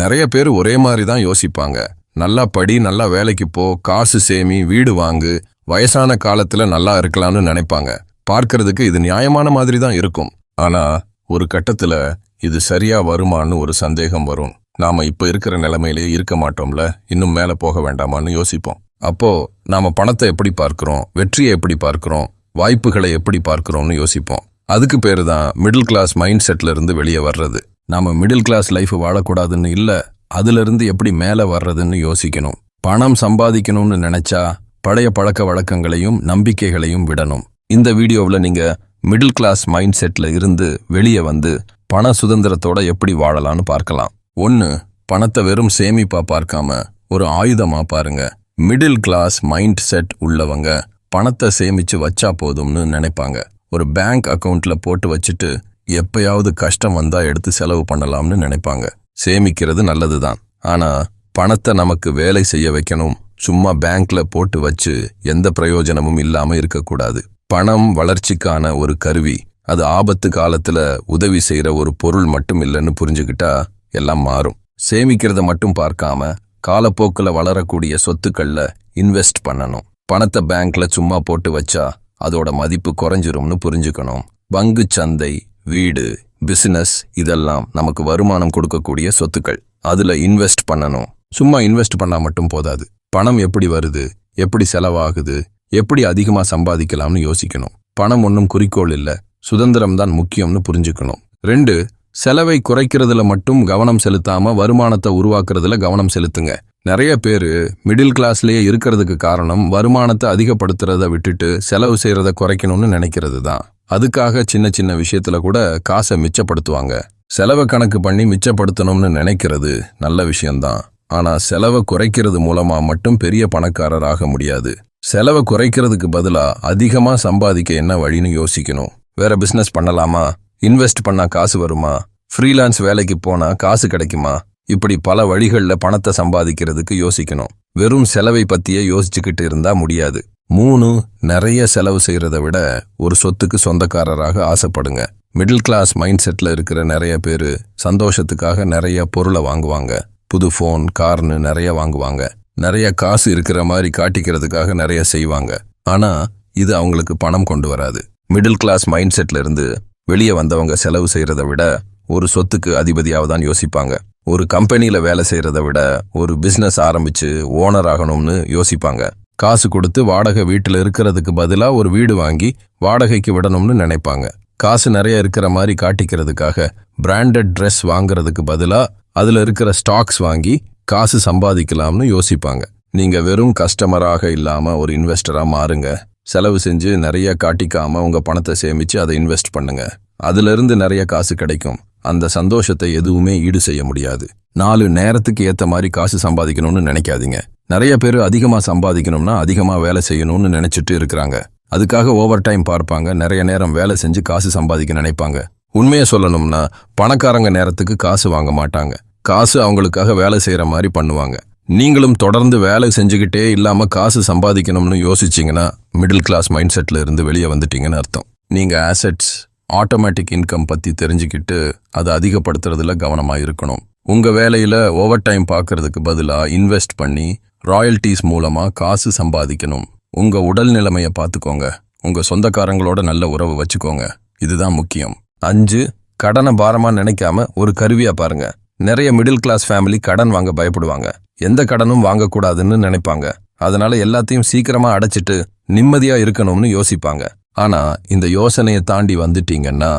நிறைய பேர் ஒரே மாதிரி தான் யோசிப்பாங்க. நல்லா படி நல்லா வேலைக்கு போ காசு சேமி வீடு வாங்கு வயசான காலத்துல நல்லா இருக்கலாம்னு நினைப்பாங்க. பார்க்கறதுக்கு இது நியாயமான மாதிரி தான் இருக்கும். ஆனா ஒரு கட்டத்துல இது சரியா வருமான்னு ஒரு சந்தேகம் வரும். நாம இப்ப இருக்கிற நிலைமையிலே இருக்க மாட்டோம்ல இன்னும் மேல போக வேண்டாமான்னு யோசிப்போம். அப்போ நாம பணத்தை எப்படி பார்க்கிறோம் வெற்றியை எப்படி பார்க்கிறோம் வாய்ப்புகளை எப்படி பார்க்கிறோம்னு யோசிப்போம். அதுக்கு பேரு தான் மிடில் கிளாஸ் மைண்ட் செட்ல இருந்து வெளியே வர்றது. நாம மிடில் கிளாஸ் லைஃப் வாழக்கூடாதுன்னு இல்ல அதுல இருந்து எப்படி மேல வர்றதுன்னு யோசிக்கணும். பணம் சம்பாதிக்கணும்னு நினைச்சா பழைய பழக்க வழக்கங்களையும் நம்பிக்கைகளையும் விடணும். இந்த வீடியோவில் நீங்க மிடில் கிளாஸ் மைண்ட் செட்ல இருந்து வெளியே வந்து பண சுதந்திரத்தோட எப்படி வாழலாம்னு பார்க்கலாம். ஒன்னு பணத்தை வெறும் சேமிப்பா பார்க்காம ஒரு ஆயுதமா பாருங்க. மிடில் கிளாஸ் மைண்ட் செட் உள்ளவங்க பணத்தை சேமிச்சு வச்சா போதும்னு நினைப்பாங்க. ஒரு பேங்க் அக்கவுண்ட்ல போட்டு வச்சுட்டு எப்பயாவது கஷ்டம் வந்தா எடுத்து செலவு பண்ணலாம்னு நினைப்பாங்க. சேமிக்கிறது நல்லதுதான். ஆனா பணத்தை நமக்கு வேலை செய்ய வைக்கணும். சும்மா பேங்க்ல போட்டு வச்சு எந்த பிரயோஜனமும் இல்லாம இருக்கக்கூடாது. பணம் வளர்ச்சிக்கான ஒரு கருவி. அது ஆபத்து காலத்துல உதவி செய்யற ஒரு பொருள் மட்டும் இல்லைன்னு புரிஞ்சுக்கிட்டா எல்லாம் மாறும். சேமிக்கிறத மட்டும் பார்க்காம காலப்போக்கில் வளரக்கூடிய சொத்துக்கள்ல இன்வெஸ்ட் பண்ணணும். பணத்தை பேங்க்ல சும்மா போட்டு வச்சா அதோட மதிப்பு குறைஞ்சிரும்னு புரிஞ்சுக்கணும். பங்கு சந்தை வீடு பிசினஸ் இதெல்லாம் நமக்கு வருமானம் கொடுக்கக்கூடிய சொத்துக்கள். அதில் இன்வெஸ்ட் பண்ணணும். சும்மா இன்வெஸ்ட் பண்ணால் மட்டும் போதாது. பணம் எப்படி வருது? எப்படி செலவாகுது? எப்படி அதிகமாக சம்பாதிக்கலாம்னு யோசிக்கணும். பணம் ஒன்றும் குறிக்கோள் இல்லை. சுதந்திரம் தான் முக்கியம்னு புரிஞ்சுக்கணும். ரெண்டு செலவை குறைக்கிறதுல மட்டும் கவனம் செலுத்தாம வருமானத்தை உருவாக்குறதுல கவனம் செலுத்துங்க. நிறைய பேர் மிடில் கிளாஸ்லயே இருக்கிறதுக்கு காரணம் வருமானத்தை அதிகப்படுத்துறத விட்டுட்டு செலவு செய்யறத குறைக்கணும்னு நினைக்கிறது தான். அதுக்காக சின்ன சின்ன விஷயத்துல கூட காசை மிச்சப்படுத்துவாங்க. செலவை கணக்கு பண்ணி மிச்சப்படுத்தணும்னு நினைக்கிறது நல்ல விஷயம்தான். ஆனா செலவை குறைக்கிறது மூலமா மட்டும் பெரிய பணக்காரர் ஆக முடியாது. செலவை குறைக்கிறதுக்கு பதிலா அதிகமா சம்பாதிக்க என்ன வழின்னு யோசிக்கணும். வேற பிசினஸ் பண்ணலாமா? இன்வெஸ்ட் பண்ணா காசு வருமா? ஃப்ரீலான்ஸ் வேலைக்கு போனா காசு கிடைக்குமா? இப்படி பல வழிகளில் பணத்தை சம்பாதிக்கிறதுக்கு யோசிக்கணும். வெறும் செலவை பத்தியே யோசிச்சுக்கிட்டு இருந்தா முடியாது. மூணு நிறைய செலவு செய்கிறத விட ஒரு சொத்துக்கு சொந்தக்காரராக ஆசைப்படுங்க. மிடில் கிளாஸ் மைண்ட் செட்டில் இருக்கிற நிறைய பேர் சந்தோஷத்துக்காக நிறைய பொருளை வாங்குவாங்க. புது ஃபோன் கார்னு நிறைய வாங்குவாங்க. நிறைய காசு இருக்கிற மாதிரி காட்டிக்கிறதுக்காக நிறைய செய்வாங்க. ஆனால் இது அவங்களுக்கு பணம் கொண்டு வராது. மிடில் கிளாஸ் மைண்ட் செட்ல இருந்து வெளியே வந்தவங்க செலவு செய்கிறத விட ஒரு சொத்துக்கு அதிபதியாக தான் யோசிப்பாங்க. ஒரு கம்பெனியில் வேலை செய்கிறத விட ஒரு பிஸ்னஸ் ஆரம்பித்து ஓனர் ஆகணும்னு யோசிப்பாங்க. காசு கொடுத்து வாடகை வீட்டில் இருக்கிறதுக்கு பதிலாக ஒரு வீடு வாங்கி வாடகைக்கு விடணும்னு நினைப்பாங்க. காசு நிறைய இருக்கிற மாதிரி காட்டிக்கிறதுக்காக பிராண்டட் ட்ரெஸ் வாங்குறதுக்கு பதிலாக அதில் இருக்கிற ஸ்டாக்ஸ் வாங்கி காசு சம்பாதிக்கலாம்னு யோசிப்பாங்க. நீங்கள் வெறும் கஸ்டமராக இல்லாமல் ஒரு இன்வெஸ்டராக மாறுங்க. செலவு செஞ்சு நிறைய காட்டிக்காமல் உங்கள் பணத்தை சேமித்து அதை இன்வெஸ்ட் பண்ணுங்க. அதிலிருந்து நிறைய காசு கிடைக்கும். அந்த சந்தோஷத்தை எதுவுமே ஈடு செய்ய முடியாது. நாலு நேரத்துக்கு ஏற்ற மாதிரி காசு சம்பாதிக்கணும்னு நினைக்காதீங்க. நிறைய பேர் அதிகமாக சம்பாதிக்கணும்னா அதிகமாக வேலை செய்யணும்னு நினைச்சிட்டு இருக்கிறாங்க. அதுக்காக ஓவர் டைம் பார்ப்பாங்க. நிறைய நேரம் வேலை செஞ்சு காசு சம்பாதிக்க நினைப்பாங்க. உண்மையை சொல்லணும்னா பணக்காரங்க நேரத்துக்கு காசு வாங்க மாட்டாங்க. காசு அவங்களுக்காக வேலை செய்கிற மாதிரி பண்ணுவாங்க. நீங்களும் தொடர்ந்து வேலை செஞ்சுக்கிட்டே இல்லாமல் காசு சம்பாதிக்கணும்னு யோசிச்சீங்கன்னா மிடில் கிளாஸ் மைண்ட் செட்டில் இருந்து வெளியே வந்துட்டீங்கன்னு அர்த்தம். நீங்கள் ஆசெட்ஸ் ஆட்டோமேட்டிக் இன்கம் பற்றி தெரிஞ்சுக்கிட்டு அதை அதிகப்படுத்துறதுல கவனமா இருக்கணும். உங்க வேலையில் ஓவர் டைம் பார்க்கறதுக்கு பதிலாக இன்வெஸ்ட் பண்ணி ராயல்டிஸ் மூலமா காசு சம்பாதிக்கணும். உங்க உடல் நிலைமையை பார்த்துக்கோங்க உங்கள் சொந்தக்காரங்களோட நல்ல உறவு வச்சுக்கோங்க. இதுதான் முக்கியம். அஞ்சு கடனை பாரமா நினைக்காம ஒரு கருவியா பாருங்க. நிறைய மிடில் கிளாஸ் ஃபேமிலி கடன் வாங்க பயப்படுவாங்க. எந்த கடனும் வாங்கக்கூடாதுன்னு நினைப்பாங்க. அதனால எல்லாத்தையும் சீக்கிரமா அடைச்சிட்டு நிம்மதியாக இருக்கணும்னு யோசிப்பாங்க. ஆனா இந்த யோசனையை தாண்டி வந்துட்டீங்கன்னா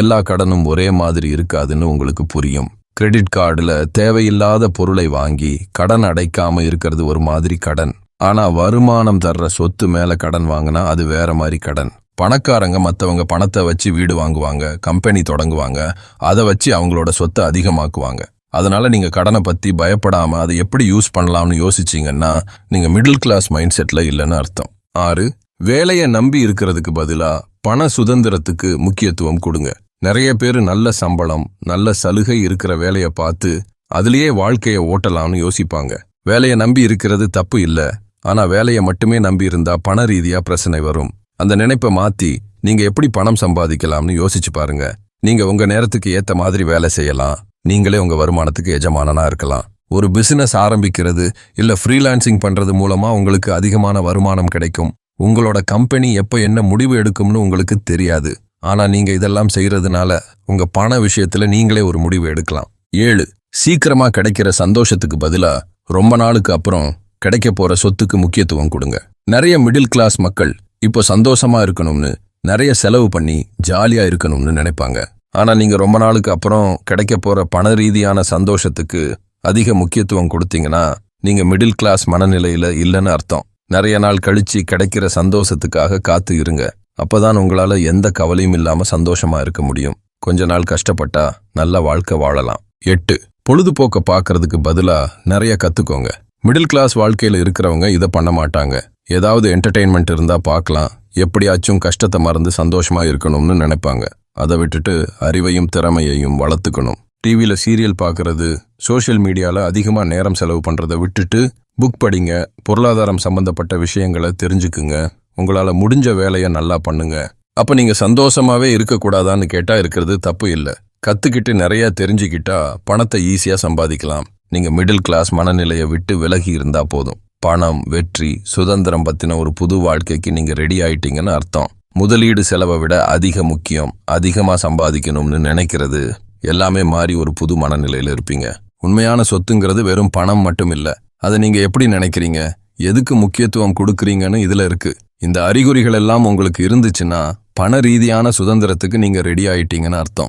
எல்லா கடனும் ஒரே மாதிரி இருக்காதுன்னு உங்களுக்கு புரியும். கிரெடிட் கார்டில் தேவையில்லாத பொருளை வாங்கி கடன் அடைக்காம இருக்கிறது ஒரு மாதிரி கடன். ஆனா வருமானம் தர்ற சொத்து மேல கடன் வாங்கினா அது வேற மாதிரி கடன். பணக்காரங்க மற்றவங்க பணத்தை வச்சு வீடு வாங்குவாங்க கம்பெனி தொடங்குவாங்க அதை வச்சு அவங்களோட சொத்தை அதிகமாக்குவாங்க. அதனால நீங்க கடனை பத்தி பயப்படாம அதை எப்படி யூஸ் பண்ணலாம்னு யோசிச்சீங்கன்னா நீங்க மிடில் கிளாஸ் மைண்ட் செட்ல இல்லைன்னு அர்த்தம். ஆறு வேலையை நம்பி இருக்கிறதுக்கு பதிலா பண சுதந்திரத்துக்கு முக்கியத்துவம் கொடுங்க. நிறைய பேர் நல்ல சம்பளம் நல்ல சலுகை இருக்கிற வேலையை பார்த்து அதுலயே வாழ்க்கைய ஓட்டலாம்னு யோசிப்பாங்க. வேலையை நம்பி இருக்கிறது தப்பு இல்ல. ஆனா வேலையை மட்டுமே நம்பி இருந்தா பண ரீதியா பிரச்சனை வரும். அந்த நினைப்பை மாத்தி நீங்க எப்படி பணம் சம்பாதிக்கலாம்னு யோசிச்சு பாருங்க. நீங்க உங்க நேரத்துக்கு ஏத்த மாதிரி வேலை செய்யலாம். நீங்களே உங்க வருமானத்துக்கு எஜமானனா இருக்கலாம். ஒரு பிசினஸ் ஆரம்பிக்கிறது இல்ல ஃப்ரீலான்சிங் பண்றது மூலமா உங்களுக்கு அதிகமான வருமானம் கிடைக்கும். உங்களோட கம்பெனி எப்ப என்ன முடிவு எடுக்கும்னு உங்களுக்கு தெரியாது. ஆனா நீங்க இதெல்லாம் செய்யறதுனால உங்க பண விஷயத்துல நீங்களே ஒரு முடிவு எடுக்கலாம். ஏழு சீக்கிரமா கிடைக்கிற சந்தோஷத்துக்கு பதிலா ரொம்ப நாளுக்கு அப்புறம் கிடைக்க போற சொத்துக்கு முக்கியத்துவம் கொடுங்க. நிறைய மிடில் கிளாஸ் மக்கள் இப்போ சந்தோஷமா இருக்கணும்னு நிறைய செலவு பண்ணி ஜாலியா இருக்கணும்னு நினைப்பாங்க. ஆனா நீங்க ரொம்ப நாளுக்கு அப்புறம் கிடைக்க போற பண ரீதியான சந்தோஷத்துக்கு அதிக முக்கியத்துவம் கொடுத்தீங்கன்னா நீங்க மிடில் கிளாஸ் மனநிலையில இல்லைன்னு அர்த்தம். நிறைய நாள் கழிச்சு கிடைக்கிற சந்தோஷத்துக்காக காத்து இருங்க. அப்பதான் உங்களால எந்த கவலையும் இல்லாம சந்தோஷமா இருக்க முடியும். கொஞ்ச நாள் கஷ்டப்பட்டா நல்ல வாழ்க்கை வாழலாம். எட்டு. பொழுதுபோக்க பார்க்கறதுக்கு பதிலா நிறைய கத்துக்கோங்க. மிடில் கிளாஸ் வாழ்க்கையில இருக்கிறவங்க இதை பண்ண மாட்டாங்க. ஏதாவது என்டர்டெயின்மெண்ட் இருந்தா பார்க்கலாம் எப்படியாச்சும் கஷ்டத்தை மறந்து சந்தோஷமா இருக்கணும்னு நினைப்பாங்க. அதை விட்டுட்டு அறிவையும் திறமையையும் வளர்த்துக்கணும். டிவியில் சீரியல் பார்க்கறது சோஷியல் மீடியாவில் அதிகமாக நேரம் செலவு பண்ணுறதை விட்டுட்டு புக் படிங்க பொருளாதாரம் சம்பந்தப்பட்ட விஷயங்களை தெரிஞ்சுக்குங்க. உங்களால் முடிஞ்ச வேலையை நல்லா பண்ணுங்க. அப்போ நீங்கள் சந்தோஷமாகவே இருக்கக்கூடாதான்னு கேட்டால் இருக்கிறது தப்பு இல்லை. கற்றுக்கிட்டு நிறையா தெரிஞ்சுக்கிட்டா பணத்தை ஈஸியாக சம்பாதிக்கலாம். நீங்கள் மிடில் கிளாஸ் மனநிலையை விட்டு விலகி இருந்தால் போதும். பணம் வெற்றி சுதந்திரம் பற்றின ஒரு புது வாழ்க்கைக்கு நீங்கள் ரெடி ஆயிட்டீங்கன்னு அர்த்தம். முதலீடு செலவை விட அதிக முக்கியம். அதிகமாக சம்பாதிக்கணும்னு நினைக்கிறது எல்லாமே மாறி ஒரு புது மனநிலையில இருப்பீங்க. உண்மையான சொத்துங்கிறது வெறும் பணம் மட்டும் இல்ல. அதை நீங்க எப்படி நினைக்கிறீங்க? எதுக்கு முக்கியத்துவம் கொடுக்குறீங்கன்னு இதுல இருக்கு. இந்த அறிகுறிகள் எல்லாம் உங்களுக்கு இருந்துச்சுன்னா பண ரீதியான சுதந்திரத்துக்கு நீங்க ரெடி ஆயிட்டீங்கன்னு அர்த்தம்.